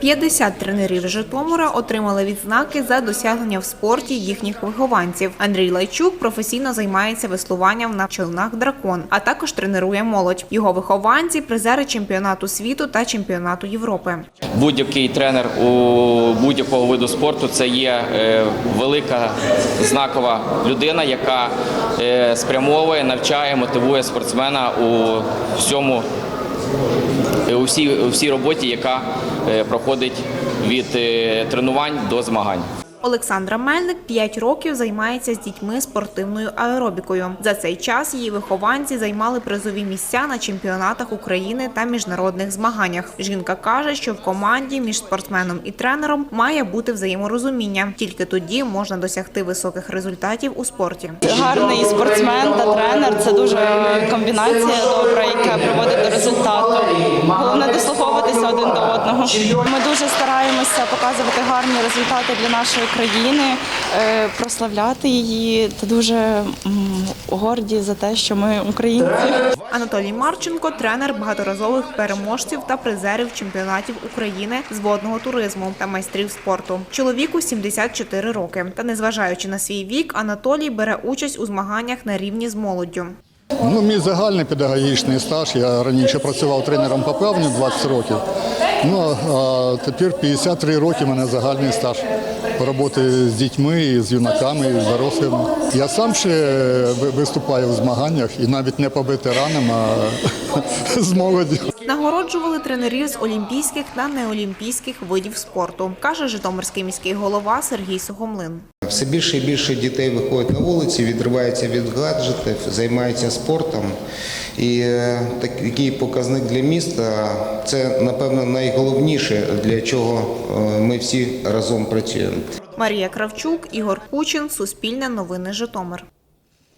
50 тренерів Житомира отримали відзнаки за досягнення в спорті їхніх вихованців. Андрій Лайчук професійно займається веслуванням на човнах дракон, а також тренує молодь. Його вихованці призери чемпіонату світу та чемпіонату Європи. Будь-який тренер у будь-якого виду спорту це є е, велика знакова людина, яка е, спрямовує, навчає, мотивує спортсмена у всьому е, у всій, у всій роботі, яка е, проходить від е, тренувань до змагань. Олександра Мельник 5 років займається з дітьми спортивною аеробікою. За цей час її вихованці займали призові місця на чемпіонатах України та міжнародних змаганнях. Жінка каже, що в команді між спортсменом і тренером має бути взаєморозуміння. Тільки тоді можна досягти високих результатів у спорті. Гарний спортсмен та тренер це дуже комбінація добра, яка приводить до результату. Головне дослуховуватися один до одного. Ми дуже стараємося показувати гарні результати для нашої країни, е, прославляти її та дуже горді за те, що ми українці. Анатолій Марченко тренер багаторазових переможців та призерів чемпіонатів України з водного туризму та майстрів спорту. Чоловіку 74 роки. Та незважаючи на свій вік, Анатолій бере участь у змаганнях на рівні з молоддю. Ну, мій загальний педагогічний стаж. Я раніше працював тренером по плаванню 20 років. Ну а тепер 53 роки в мене загальний стаж роботи з дітьми, з юнаками, з дорослими. Я сам ще виступаю в змаганнях і навіть не по ветеранам, а з молоді. Нагороджували тренерів з олімпійських та неолімпійських видів спорту, каже Житомирський міський голова Сергій Сухомлин. Все більше і більше дітей виходять на вулиці, відриваються від гаджетів, займаються спортом. І е, такий показник для міста це, напевно, найголовніше, для чого е, ми всі разом працюємо. Марія Кравчук, Ігор Кучин, Суспільне новини Житомир.